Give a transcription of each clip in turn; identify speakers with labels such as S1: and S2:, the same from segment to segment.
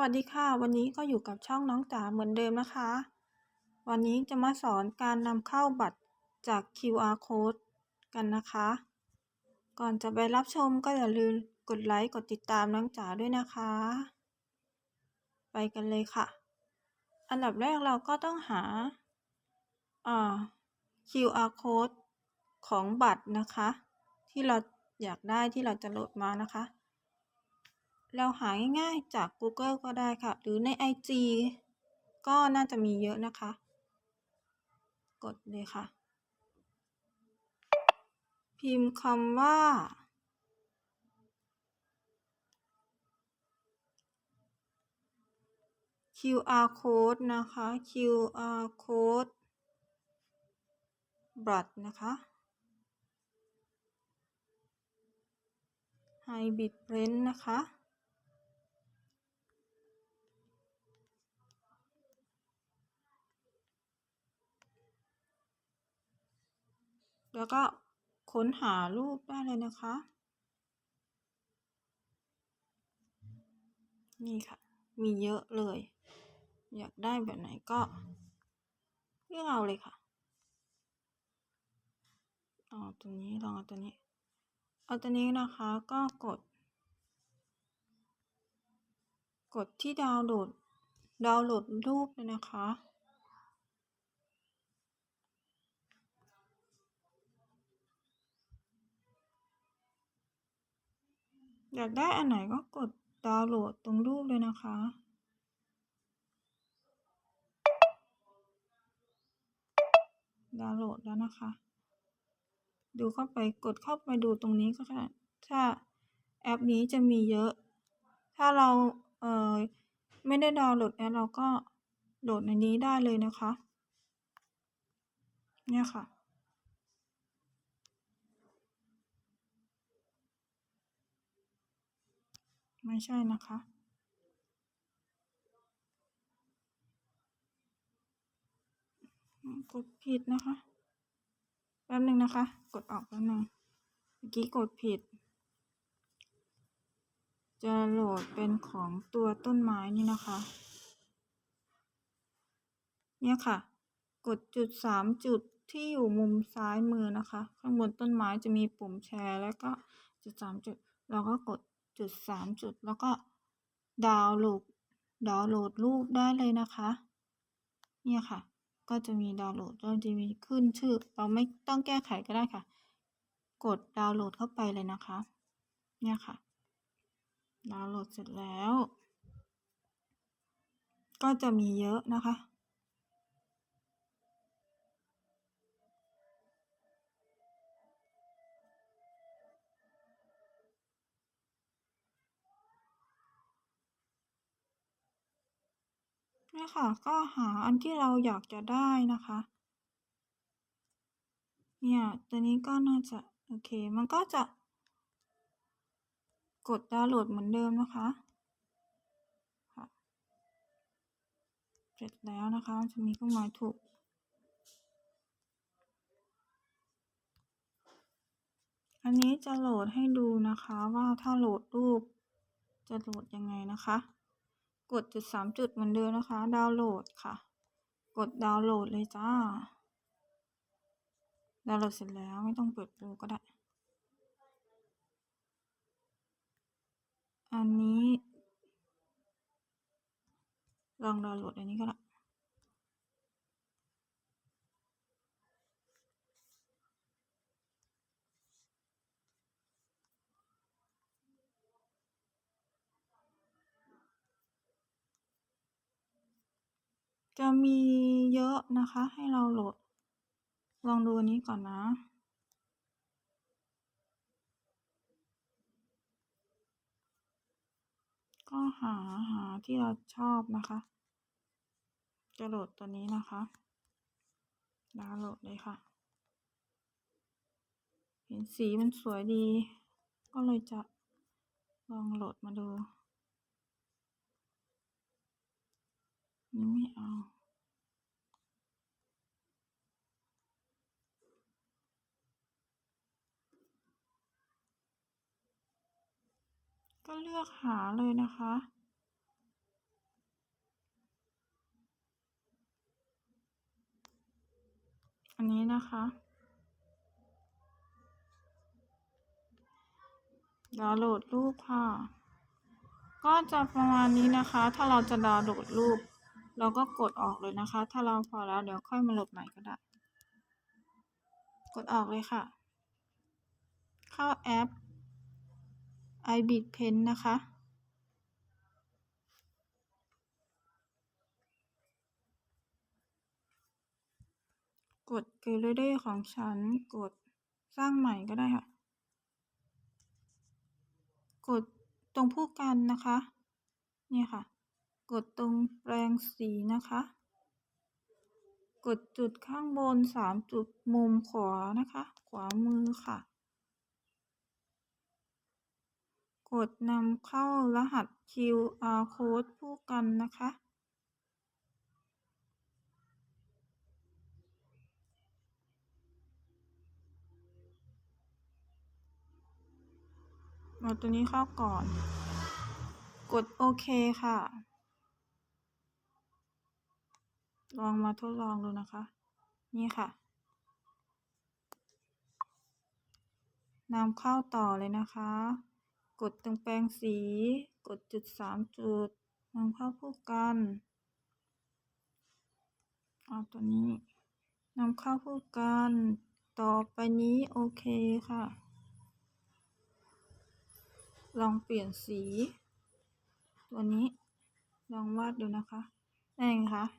S1: วัสดีค่ะ วันนี้ก็อยู่กับช่องน้องจ๋าเหมือนเดิมนะคะ วันนี้จะมาสอนการนำเข้าบัตรจาก QR code กันนะคะ ก่อนจะไปรับชมก็อย่าลืมกดไลค์กดติดตามน้องจ๋าด้วยนะคะ ไปกันเลยค่ะ อันดับแรกเราก็ต้องหาา QR code ของบัตรนะคะ ที่เราอยากได้ที่เราจะโหลดมานะคะ เราหาง่ายๆจาก Google ก็ได้ค่ะ หรือใน IG ก็น่าจะมีเยอะนะคะ กดเลยค่ะ พิมพ์คำว่า QR code นะคะ QR code บัตรนะคะ Hybrid Print นะคะ แล้วก็ค้นหารูปได้เลยนะคะ นี่ค่ะ มีเยอะเลย อยากได้แบบไหนก็เลือกเอาเลยค่ะเอาตัวนี้ลองเอาตัวนี้ เอาตัวนี้นะคะก็กด กดที่ดาวน์โหลดดาวน์โหลดรูปเลยนะคะ อยากได้อันไหนก็กดดาวน์โหลดตรงรูปเลยนะคะ ดาวน์โหลดแล้วนะคะ ดูเข้าไปกดเข้าไปดูตรงนี้ก็ได้ถ้าแอปนี้จะมีเยอะ ถ้าเราเออไม่ได้ดาวน์โหลดแอปเราก็โหลดในนี้ได้เลยนะคะ เนี่ยค่ะ ไม่ใช่นะคะ กดผิดนะคะ แป๊บหนึ่งนะคะ กดออกแป๊บหนึ่งเมื่อกี้กดผิด จะโหลดเป็นของตัวต้นไม้นี่นะคะ เนี่ยค่ะ กดจุดสามจุดที่อยู่มุมซ้ายมือนะคะ ข้างบนต้นไม้จะมีปุ่มแชร์ แล้วก็จุดสามจุด เราก็กด จุดสามจุด แล้วก็ดาวน์โหลดดาวน์โหลดรูปได้เลยนะคะ เนี่ยค่ะ ก็จะมีดาวน์โหลดแล้วจะมีขึ้นชื่อ เราไม่ต้องแก้ไขก็ได้ค่ะ กดดาวน์โหลดเข้าไปเลยนะคะ เนี่ยค่ะ ดาวน์โหลดเสร็จแล้ว ก็จะมีเยอะนะคะ นี่ยค่ะก็หาอันที่เราอยากจะได้นะคะ เนี่ยตัวนี้ก็น่าจะ โอเค มันก็จะ กดดาวน์โหลดเหมือนเดิมนะคะค่ะเสร็จแล้วนะคะจะมีเครื่องหมายถูก อันนี้จะโหลดให้ดูนะคะว่าถ้าโหลดรูปจะโหลดยังไงนะคะ กดจุดสามจุดเหมือนเดิมนะคะ ดาวน์โหลดค่ะ กดดาวน์โหลดเลยจ้า ดาวน์โหลดเสร็จแล้วไม่ต้องเปิดดูก็ได้ อันนี้ ลองดาวน์โหลดอันนี้ก็ได้ จะมีเยอะนะคะ ให้เราโหลด ลองดูอันนี้ก่อนนะก็หาหาที่เราชอบนะคะ จะโหลดตัวนี้นะคะดาวน์โหลดเลยค่ะ เห็นสีมันสวยดี ก็เลยจะลองโหลดมาดู ยังไม่เอาก็เลือกหาเลยนะคะ อันนี้นะคะ ดาวน์โหลดรูปค่ะ ก็จะประมาณนี้นะคะ ถ้าเราจะดาวน์โหลดรูป เราก็กดออกเลยนะคะ ถ้าเราพอแล้วเดี๋ยวค่อยมาโหลดใหม่ก็ได้ กดออกเลยค่ะ เข้าแอป iBit Pen นะคะ กด Gallery ของฉัน กดสร้างใหม่ก็ได้ค่ะ กดตรงผู้กันนะคะ เนี่ยค่ะ กดตรงแปลงสีนะคะ กดจุดข้างบนสามจุดมุมขวานะคะ ขวามือค่ะ กดนำเข้ารหัส QR code ผู้กันนะคะเอาตัวนี้เข้าก่อน กดโอเคค่ะ ลองมาทดลองดูนะคะ นี่ค่ะนำเข้าต่อเลยนะคะ กดตรงแปลงสี กดจุดสามจุดนำเข้าผู้กันเอาตัวนี้นำเข้าผู้กันต่อไปนี้โอเคค่ะ ลองเปลี่ยนสี ตัวนี้ลองวาดดูนะคะได้ไงคะ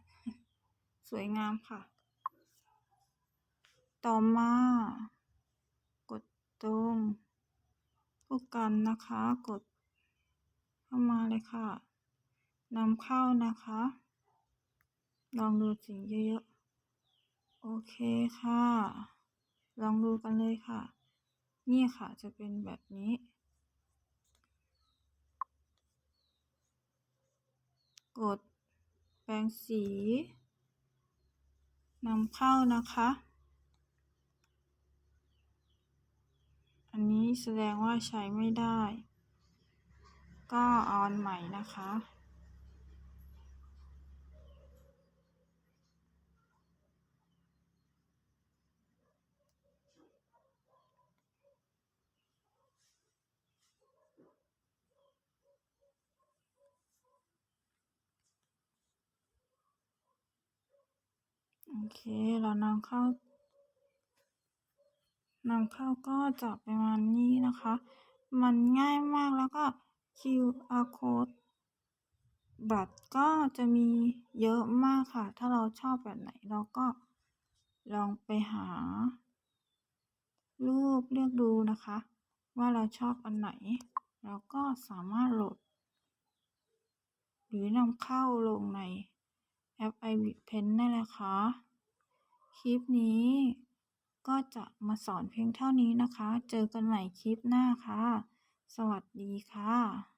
S1: สวยงามค่ะ ต่อมากดตรงผู้กันนะคะ กด เข้ามาเลยค่ะนำเข้านะคะ ลองดูสีเยอะๆ โอเคค่ะ ลองดูกันเลยค่ะ นี่ค่ะจะเป็นแบบนี้ กดแปรงสี นำเข้านะคะ อันนี้แสดงว่าใช้ไม่ได้ ก็ออนใหม่นะคะ โอเคเรานำเข้านำเข้าก็จะประมาณนี้นะคะ มันง่ายมากแล้วก็ QR code บัตรก็จะมีเยอะมากค่ะ ถ้าเราชอบแบบไหนเราก็ลองไปหา รูปเลือกดูนะคะ ว่าเราชอบอันไหน เราก็สามารถโหลด หรือนำเข้าลงในแอป iBit Pen ได้เลยค่ะ คลิปนี้ ก็จะมาสอนเพียงเท่านี้นะคะ เจอกันใหม่คลิปหน้าค่ะ สวัสดีค่ะ